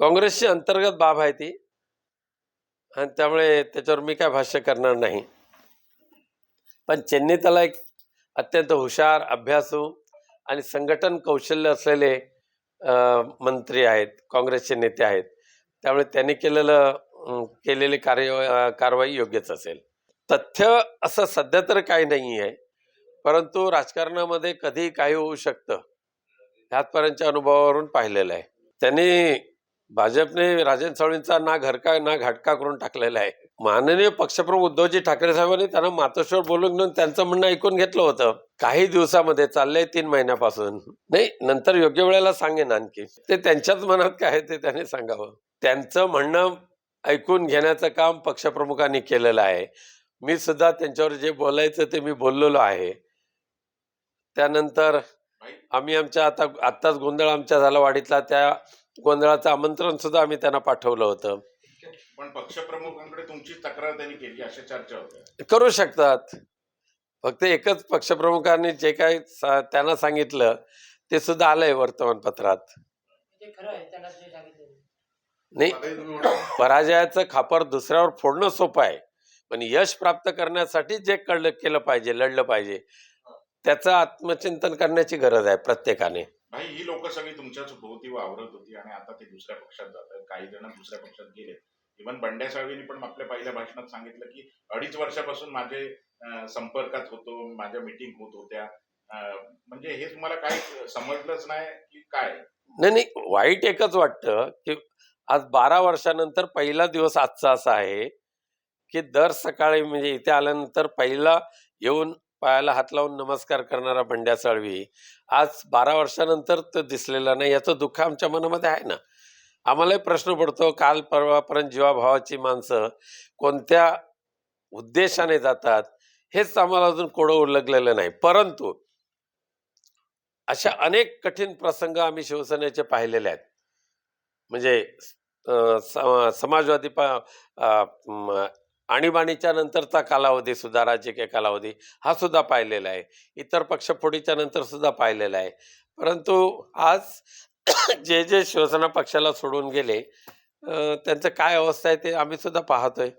काँग्रेसची अंतर्गत बाब आहे ती. आणि त्यामुळे त्याच्यावर मी काय भाष्य करणार नाही. पण चेन्नई त्याला एक अत्यंत हुशार अभ्यासू आणि संघटन कौशल्य असलेले मंत्री आहेत काँग्रेसचे नेते आहेत. त्यामुळे त्यांनी केलेलं केलेली कार्य कारवाई योग्यच असेल. तथ्य असं सध्या तर काही नाही आहे. परंतु राजकारणामध्ये कधी काही होऊ शकतं. ह्यातपर्यंतच्या अनुभवावरून पाहिलेलं आहे. त्यांनी भाजपने राजन सावळींचा ना घरका ना घाटका करून टाकलेला आहे. माननीय पक्षप्रमुख उद्धवजी ठाकरे साहेबांनी त्यांना मातोश्वर बोलून घेऊन त्यांचं म्हणणं ऐकून घेतलं होतं. काही दिवसामध्ये चाललंय तीन महिन्यापासून. नाही नंतर योग्य वेळेला सांगेन आणखी. ते त्यांच्याच मनात काय आहे ते त्यांनी सांगावं. त्यांचं म्हणणं ऐकून घेण्याचं काम पक्षप्रमुखांनी केलेलं आहे. मी सुद्धा त्यांच्यावर जे बोलायचं ते मी बोललेलो आहे. त्यानंतर आम्ही आमच्या आता आत्ताच गोंधळ आमच्या झाला वाडीतला. त्या गोंधळाचं आमंत्रण सुद्धा आम्ही त्यांना पाठवलं होतं. पण पक्षप्रमुखांकडे तुमची तक्रार त्यांनी केली अशा चर्चा होत्या. करू शकतात. फक्त एकच पक्षप्रमुखांनी जे काही सा- त्यांना सांगितलं ते सुद्धा आलंय वर्तमानपत्रात. ते खरं आहे त्यांना जे सांगितलं. नाही पराजयाचं खापर दुसऱ्यावर फोडणं सोपं आहे. पण यश प्राप्त करण्यासाठी जे कळलं केलं पाहिजे लढलं पाहिजे त्याचं आत्मचिंतन करण्याची गरज आहे प्रत्येकाने. भाई ही लोक सगळी तुमच्याच भोवती वावरत होती आणि आता ते दुसऱ्या पक्षात जात आहेत. काही जण दुसऱ्या पक्षात गेले इव्हन बंड्या साळवींनी पण आपल्या पहिल्या भाषणात सांगितलं की अडीच वर्षापासून माझे संपर्कात होतो माझ्या मिटिंग होत होत्या. म्हणजे हे तुम्हाला काय समजलंच नाही की काय? नाही नाही वाईट एकच वाटतं की आज बारा वर्षानंतर पहिला दिवस आजचा असा आहे की दर सकाळी म्हणजे इथे आल्यानंतर पहिला येऊन पायाला हात लावून नमस्कार करणारा बंड्या साळवी आज बारा वर्षानंतर तो दिसलेला नाही याचं दुःख आमच्या मनामध्ये आहे ना? आम्हालाही प्रश्न पडतो काल परवापर्यंत जीवाभावाची माणसं कोणत्या उद्देशाने जातात हेच आम्हाला अजून कोडं उलगलेलं नाही. परंतु अशा अनेक कठीण प्रसंग आम्ही शिवसेनेचे पाहिलेले आहेत. म्हणजे स- समाजवादी पा आणीबाणीच्या नंतरचा कालावधी सुद्धा राजकीय कालावधी हा सुद्धा पाहिलेला आहे. इतर पक्षफोडीच्या नंतर सुद्धा पाहिलेला आहे. परंतु आज जे जे शिवसेना पक्षाला सोडून गेले त्यांचं काय अवस्था आहे ते आम्ही सुद्धा पाहतोय.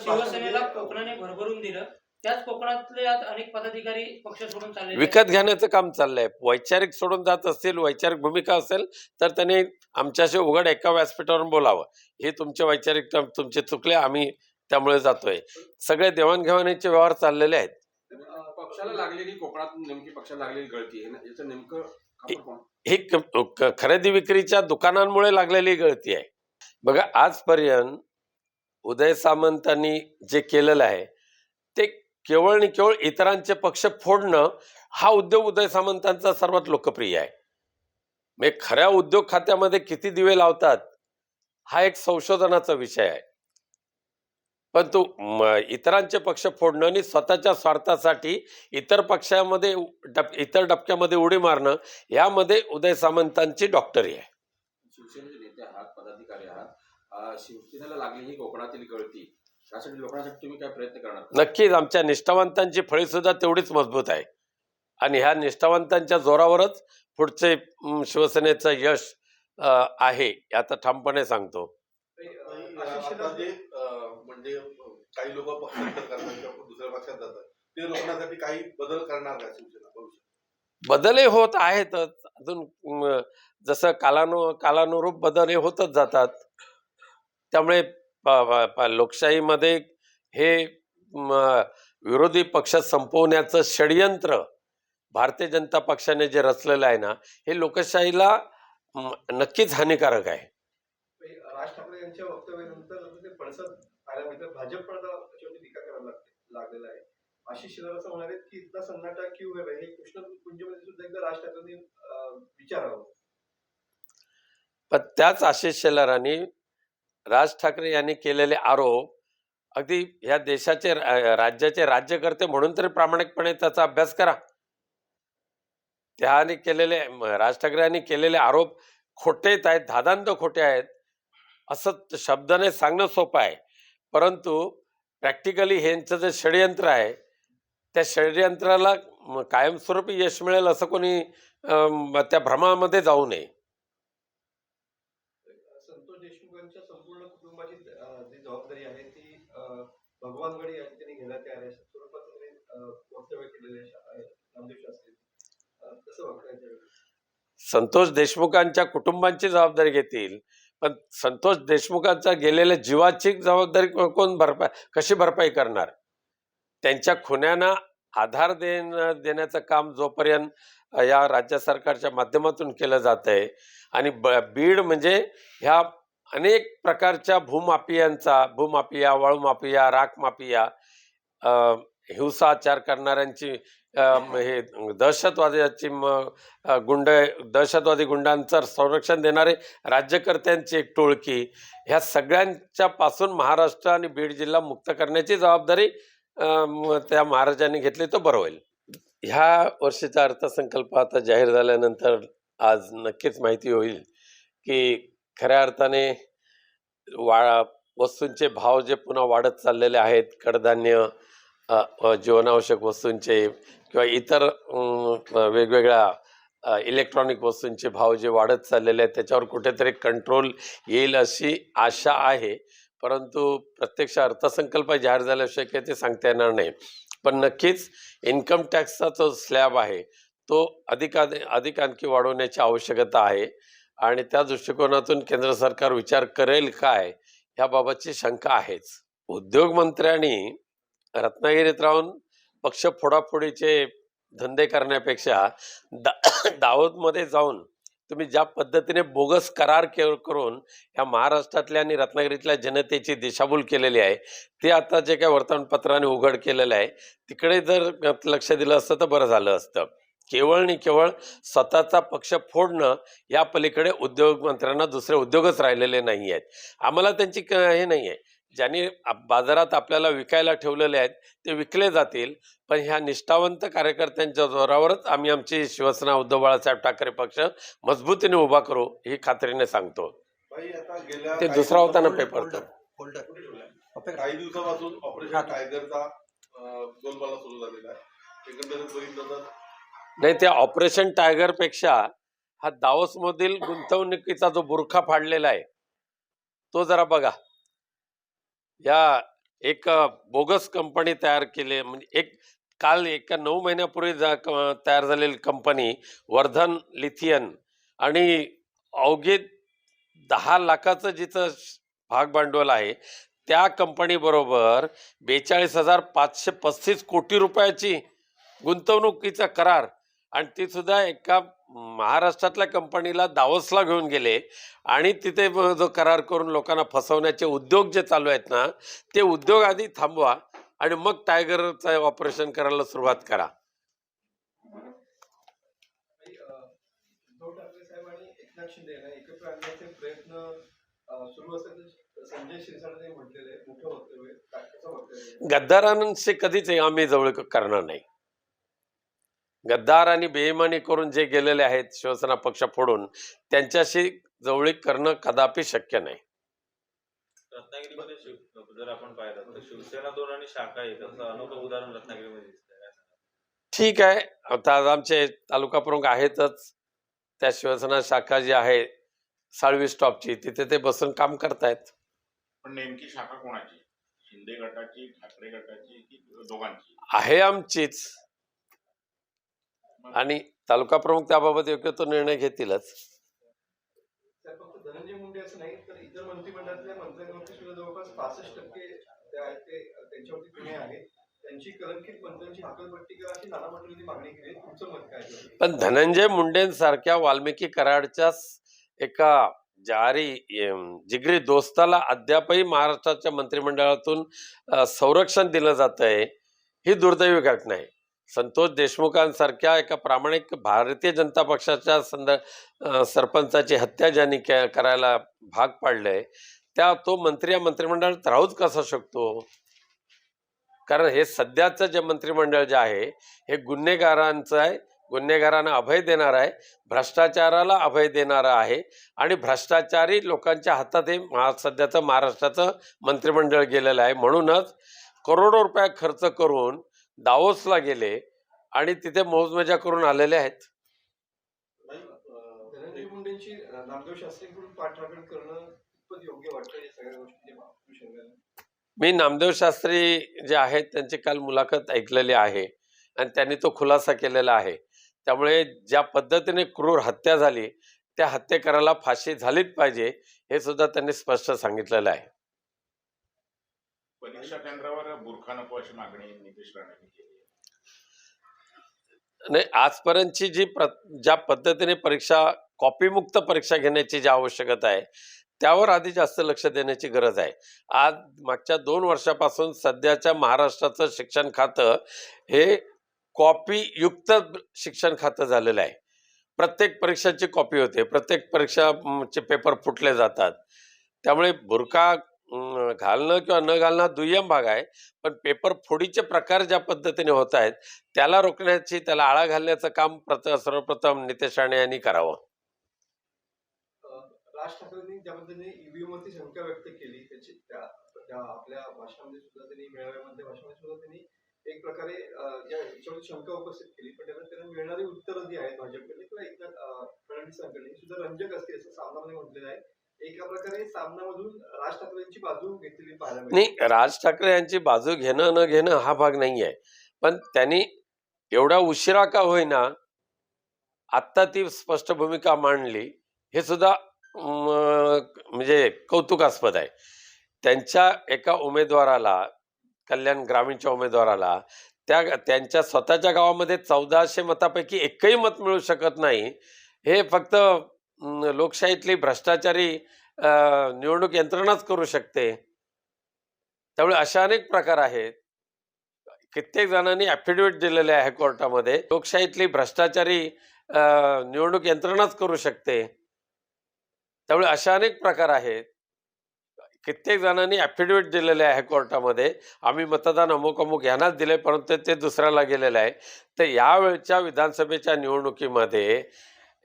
शिवसेनेला कोकणाने भरभरून दिलं त्याच कोकणातले आज अनेक पदाधिकारी पक्ष सोडून चालले विकत घेण्याचं काम चाललंय. वैचारिक सोडून जात असतील वैचारिक भूमिका असेल तर त्यांनी आमच्याशी उघड एका व्यासपीठावरून बोलावं. हे तुमचे वैचारिक तुम- तुमचे चुकले आम्ही त्यामुळे जातोय. सगळे देवाणघेवाणीचे व्यवहार चाललेले आहेत. पक्षाला लागलेली कोकणात नेमकी पक्षाला लागलेली गळती आहे ना? याचं नेमकं ही खरेदी विक्रीच्या दुकानांमुळे लागलेली गळती आहे. बघा आजपर्यंत उदय सामंतांनी जे केलेलं आहे ते केवळ आणि केवळ इतरांचे पक्ष फोडणं हा उद्योग उदय सामंतांचा सर्वात लोकप्रिय आहे. म्हणजे खऱ्या उद्योग खात्यामध्ये किती दिवे लावतात हा एक संशोधनाचा विषय आहे. पण तो इतरांचे पक्ष फोडणं आणि स्वतःच्या स्वार्थासाठी इतर पक्षामध्ये डब इतर डबक्यामध्ये उडी मारणं यामध्ये उदय सामंतांची डॉक्टरी आहे. शिवसेनेचे नेते आहात पदाधिकारी आहात. शिवसेनेला लागली ही कोकणातील गळती. यासाठी लोकांसाठी तुम्ही काय प्रयत्न करणार? नक्कीच आमच्या निष्ठावंतांची फळी सुद्धा तेवढीच मजबूत आहे. आणि ह्या निष्ठावंतांच्या जोरावरच पुढचे शिवसेनेचं यश आहे आता ठामपणे सांगतो. म्हणजे काही लोक पक्षांतर करतात किंवा दुसऱ्या पक्षात जातात. ते रोखण्यासाठी काही बदल करणार का शिवसेना भविष्यात? बदलही होत आहेतच अजून जसं कालानु कालानुरूप बदल हे होतच जातात. त्यामुळे लोकशाहीमध्ये हे विरोधी पक्ष संपवण्याचं षडयंत्र भारतीय जनता पक्षाने जे रचलेलं आहे ना हे लोकशाहीला नक्कीच हानिकारक आहे. राज ठाकरे यांच्या वक्तव्यानंतर ते पडसद आल्यानंतर भाजप पण आता त्याच्यावरती टीका करायला लागते लागलेला आहे. आशिष शेलार असं म्हणाले की इतका सन्नाटा क्यू आहे हे कृष्ण कुंजमध्ये सुद्धा एकदा राज ठाकरेंनी अं, विचारावं. पण त्याच आशिष शेलारांनी राज ठाकरे यांनी केलेले आरोप अगदी ह्या देशाचे राज्याचे राज्यकर्ते म्हणून तरी प्रामाणिकपणे त्याचा अभ्यास करा. त्याने केलेले राज ठाकरे यांनी केलेले आरोप खोटेच आहेत धादांत खोटे आहेत असं शब्दाने सांगणं सोपं आहे. परंतु प्रॅक्टिकली ह्यांचं जे षडयंत्र आहे त्या षडयंत्राला कायमस्वरूपी यश मिळेल असं कोणी त्या भ्रमामध्ये जाऊ नये संतोष देशमुखांच्या संपूर्ण कुटुंबाची अं, जी जबाबदारी आहे ती अं, भगवानगड या ठिकाणी घेण्यात तयार स्वरूपात वक्तव्य केलेले नामदेव शास्त्री. कसं बघताय संतोष देशमुखांच्या कुटुंबांची जबाबदारी घेतील पण संतोष देशमुखांचा गेलेल्या जीवाची जबाबदारी कोण भरपाई कशी भरपाई करणार? त्यांच्या खुन्यांना आधार देण देण्याचं काम जोपर्यंत या राज्य सरकारच्या माध्यमातून केलं जात आहे आणि ब बीड म्हणजे ह्या अनेक प्रकारच्या भूमाफियांचा भूमाफिया वाळूमाफिया राखमापिया हिंसाचार करणाऱ्यांची हे दहशतवाद्याची गुंड दहशतवादी गुंडांचं संरक्षण देणारे राज्यकर्त्यांची एक टोळकी ह्या सगळ्यांच्या पासून महाराष्ट्र आणि बीड जिल्हा मुक्त करण्याची जबाबदारी त्या महाराजांनी घेतली तो बरं होईल. ह्या वर्षीचा अर्थसंकल्प आता जाहीर झाल्यानंतर आज नक्कीच माहिती होईल की खऱ्या अर्थाने वा वस्तूंचे भाव जे पुन्हा वाढत चाललेले आहेत कडधान्य जीवनावश्यक वस्तूंचे किंवा इतर वेगवेगळ्या इलेक्ट्रॉनिक वस्तूंचे भाव जे वाढत चाललेले आहेत त्याच्यावर कुठेतरी कंट्रोल येईल अशी आशा आहे. परंतु प्रत्यक्ष अर्थसंकल्प जाहीर झाल्याशिवाय काही ते सांगता येणार नाही. पण नक्कीच इन्कम टॅक्सचा जो स्लॅब आहे तो अधिक अधिक आणखी वाढवण्याची आवश्यकता आहे. आणि त्या दृष्टिकोनातून केंद्र सरकार विचार करेल काय ह्याबाबतची शंका आहेच. उद्योगमंत्र्यांनी रत्नागिरीत राहून पक्ष फोडाफोडीचे धंदे करण्यापेक्षा दा दाऊदमध्ये जाऊन तुम्ही ज्या पद्धतीने बोगस करार के करून या महाराष्ट्रातल्या आणि रत्नागिरीतल्या जनतेची दिशाभूल केलेली आहे ते आता जे काय वर्तमानपत्राने उघड केलेलं आहे तिकडे जर लक्ष दिलं असतं तर बरं झालं असतं. केवळ आणि केवळ स्वतःचा पक्ष फोडणं या पलीकडे उद्योगमंत्र्यांना दुसरे उद्योगच राहिलेले नाही आहेत. आम्हाला त्यांची क हे नाही आहे. ज्यांनी आप- बाजारात आपल्याला विकायला ठेवलेले आहेत ते विकले जातील. पण ह्या निष्ठावंत कार्यकर्त्यांच्या जोरावरच आम्ही आमची शिवसेना उद्धव बाळासाहेब ठाकरे पक्ष मजबूतीने उभा करू ही खात्रीने सांगतो. भाई आता गेल्या ते दुसरा होता ना पेपर तो काही दिवसापासून ऑपरेशन टायगरचा सुरू झालेला आहे. एकंदरीत बघितलं तर नाही त्या ऑपरेशन टायगरपेक्षा हा दावोस मधील गुंतवणुकीचा जो बुरखा फाडलेला आहे तो जरा बघा. या एक बोगस कंपनी तयार केली म्हणजे एक काल एका नऊ महिन्यापूर्वी जा क- तयार झालेली कंपनी वर्धन लिथियन आणि अवघे दहा लाखाचं जिचं श- भाग भांडवल आहे त्या कंपनीबरोबर बेचाळीस हजार पाचशे पस्तीस कोटी रुपयाची गुंतवणुकीचा करार आणि ती सुद्धा एका महाराष्ट्रातल्या कंपनीला दावोसला घेऊन गेले. आणि तिथे जो करार करून लोकांना फसवण्याचे उद्योग जे चालू आहेत ना ते उद्योग आधी थांबवा आणि मग टायगरचं ऑपरेशन करायला सुरुवात करा. गद्दारांशी कधीच आम्ही जवळ करणार नाही. गद्दार आणि बेईमानी करून जे गेलेले आहेत शिवसेना पक्ष फोडून त्यांच्याशी जवळीक करणं कदापि शक्य नाही. रत्नागिरीमध्ये शिव जर आपण पाहिलं तर शिवसेना दोन आणि शाखा एक असं अनोखं उदाहरण रत्नागिरीमध्ये दिसतंय. काय सांगाल? ठीक आहे. आता आज आमचे तालुका प्रमुख आहेतच. त्या शिवसेना शाखा जी आहे साळवी स्टॉपची तिथे ते बसून काम करतायत. पण नेमकी शाखा कोणाची? शिंदे गटाची ठाकरे गटाची की दोघांची? आहे आमचीच. आणि तालुका प्रमुख त्याबाबत योग्य तो निर्णय घेतीलच? पण धनंजय मुंडेंसारख्या वाल्मिकी कराडच्या एका जारी जिगरी दोस्ताला अद्यापही महाराष्ट्राच्या मंत्रिमंडळातून संरक्षण दिलं जात आहे ही दुर्दैवी घटना आहे. संतोष देशमुखांसारख्या एका प्रामाणिक भारतीय जनता पक्षाच्या संद सरपंचाची हत्या ज्यांनी करायला भाग पाडलंय त्या तो मंत्री या मंत्रिमंडळात राहूच कसा शकतो? कारण हे सध्याचं जे मंत्रिमंडळ जे आहे हे गुन्हेगारांचं आहे गुन्हेगारांना अभय देणार आहे भ्रष्टाचाराला अभय देणारं आहे आणि भ्रष्टाचारी लोकांच्या हातात हे महा सध्याचं महाराष्ट्राचं मंत्रिमंडळ गेलेलं आहे. म्हणूनच करोडो रुपये खर्च करून दावोसला गेले आणि तिथे मौजमजा करून आलेले आहेत. मी नामदेव शास्त्री जे आहेत त्यांची काल मुलाखत ऐकलेली आहे आणि त्यांनी तो खुलासा केलेला आहे. त्यामुळे ज्या पद्धतीने क्रूर हत्या झाली त्या हत्येकराला फाशी झालीच पाहिजे हे सुद्धा त्यांनी स्पष्ट सांगितलेलं आहे. परीक्षा केंद्रावर बुरखा नको अशी मागणी नितेश राणेंनी केली नाही आजपर्यंतची जी प्र ज्या पद्धतीने परीक्षा कॉपीमुक्त परीक्षा घेण्याची जी आवश्यकता आहे त्यावर आधी जास्त लक्ष देण्याची गरज आहे. आज मागच्या दोन वर्षापासून सध्याच्या महाराष्ट्राचं शिक्षण खातं हे कॉपीयुक्त शिक्षण खातं झालेलं आहे. प्रत्येक परीक्षाची कॉपी होते प्रत्येक परीक्षाचे पेपर फुटले जातात. त्यामुळे बुरका घालणं किंवा न घालणं दुय्यम भाग आहे. पण पेपर फोडीचे प्रकार ज्या पद्धतीने होत आहेत त्याला रोखण्याची त्याला आळा घालण्याचं काम प्रथ सर्वप्रथम नितेश राणे यांनी करावं. राज ठाकरेंनी ज्या पद्धतीने ईव्हीएम वरती शंका व्यक्त केली त्याची त्या त्या आपल्या भाषणामध्ये सुद्धा त्यांनी मेळाव्यामध्ये भाषणामध्ये सुद्धा त्यांनी एक प्रकारे या याच्यावर शंका उपस्थित केली. पण त्यांना त्यांना मिळणारी उत्तरं जी आहेत भाजपकडे किंवा एकदा अं, फडणवीसांकडे सुद्धा रंजक असते असं सामनामध्ये म्हटलेलं आहे. एका प्रकारे सामनामधून राज बाजू घेतलेली पाहायला मिळते. नाही राज ठाकरे यांची बाजू घेणं न घेणं हा भाग नाही आहे पण त्यांनी एवढा उशिरा का होईना आत्ता ती स्पष्ट भूमिका मांडली हे सुद्धा अं, म्हणजे कौतुकास्पद आहे. त्यांच्या एका उमेदवाराला कल्याण ग्रामीणच्या उमेदवाराला त्या त्यांच्या स्वतःच्या गावामध्ये चौदाशे मतापैकी एकही मत मिळू शकत नाही. हे फक्त लोकशाहीतली भ्रष्टाचारी निवडणूक यंत्रणाच करू शकते. त्यामुळे अशा अनेक प्रकार आहेत. कित्येक जणांनी ॲफिडेविट दिलेले आहे कोर्टामध्ये. लोकशाहीतली भ्रष्टाचारी निवडणूक यंत्रणाच करू शकते. त्यामुळे अशा अनेक प्रकार आहेत. कित्येक जणांनी ॲफिडेविट दिलेले आहे कोर्टामध्ये. आम्ही मतदान अमुक अमुक यांनाच दिले परंतु ते दुसऱ्याला गेलेलं आहे. तर यावेळच्या विधानसभेच्या निवडणुकीमध्ये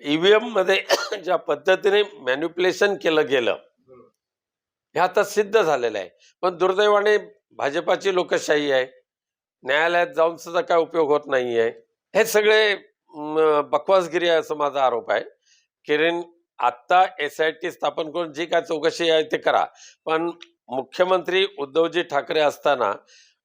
ईव्हीएममध्ये ज्या पद्धतीने मॅन्युप्युलेशन केलं गेलं हे आता सिद्ध झालेलं आहे. पण दुर्दैवाने भाजपाची लोकशाही आहे. न्यायालयात जाऊन सुद्धा काय उपयोग होत नाही आहे हे सगळे बकवासगिरी आहे असं माझा आरोप आहे. किरण आत्ता एस आय टी स्थापन करून जी काय चौकशी आहे ते करा. पण मुख्यमंत्री उद्धवजी ठाकरे असताना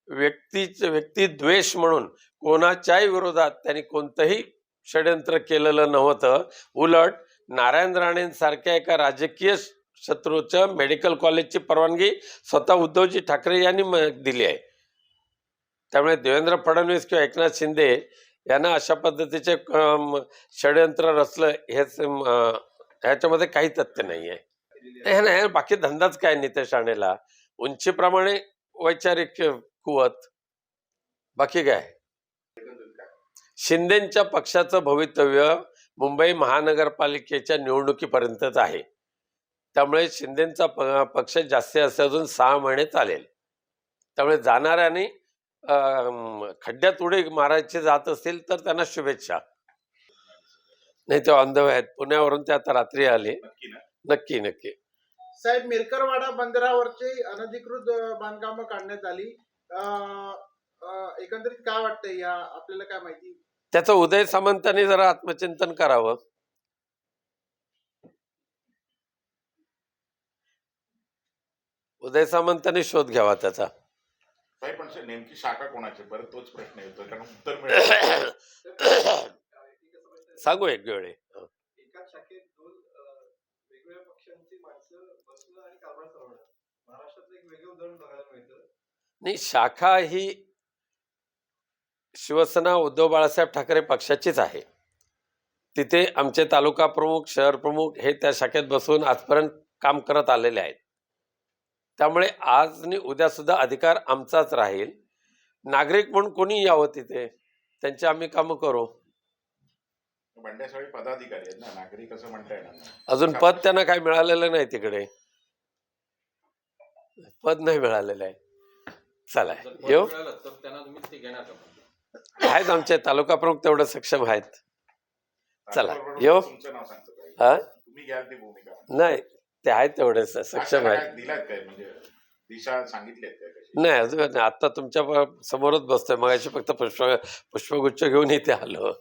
व्यक्तीच व्यक्तिद्वेष म्हणून कोणाच्याही विरोधात त्यांनी कोणतंही षड्यंत्र केलेलं नव्हतं. उलट नारायण राणेंसारख्या एका राजकीय शत्रूचं मेडिकल कॉलेजची परवानगी स्वतः उद्धवजी ठाकरे यांनी दिली आहे. त्यामुळे देवेंद्र फडणवीस किंवा एकनाथ शिंदे यांना अशा पद्धतीचे षड्यंत्र रचलं हेच ह्याच्यामध्ये काही तथ्य नाही आहे हे नाही बाकी धंदाच काय नितेश राणेला? उंचीप्रमाणे वैचारिक कुवत. बाकी काय? शिंदेच्या पक्षाचं भवितव्य मुंबई महानगरपालिकेच्या निवडणुकीपर्यंतच आहे. त्यामुळे शिंदेचा प- पक्ष जास्तीत जास्त अजून सहा महिने चालेल. त्यामुळे जाणाऱ्याने खड्ड्यात उडी मारायचे जात असतील तर त्यांना शुभेच्छा. नाही ते ऑन द वे आहेत. पुण्यावरून ते आता रात्री आले. नक्की नक्की साहेब मिरकरवाडा बंदरावरची अनधिकृत बांधकामं काढण्यात आली. एकंदरीत काय वाटतंय? या आपल्याला काय माहिती? त्याचं उदय सामंतांनी जरा आत्मचिंतन करावं. उदय सामंतांनी शोध घ्यावा त्याचा. साहेब पण सर, नेमकी शाखा कोणाची? परत तोच प्रश्न येतो कारण उत्तर मिळेल. सांगू एक वेळे. एकाच शाखेत दोन अं, वेगवेगळ्या पक्षांची माणसं बसणं आणि कारभार चालवणं. महाराष्ट्रात एक वेगळं उदाहरण बघायला मिळतं. नाही शाखा ही शिवसेना उद्धव बाळासाहेब ठाकरे पक्षाचीच आहे. तिथे आमचे तालुका प्रमुख शहर प्रमुख हे त्या शाखेत बसून आजपर्यंत काम करत आलेले आहेत. त्यामुळे आज आणि उद्या सुद्धा अधिकार आमचाच राहील. नागरिक म्हणून कोणी यावं तिथे? त्यांची आम्ही कामं करू. पदाधिकारी आहेत ना नागरिक असं म्हणता येणार. अजून पद त्यांना काही मिळालेलं नाही तिकडे. पद नाही मिळालेलं आहे. चला येऊ. आहेत आमचे तालुका प्रमुख तेवढं सक्षम आहेत. चला, येऊ. काही. हा? नाही ते आहेत तेवढे सक्षम आहेत. म्हणजे नाही अजून. आता तुमच्या समोरच बसतोय. मगाशी फक्त पुष्प पुष्पगुच्छ घेऊन इथे आलो.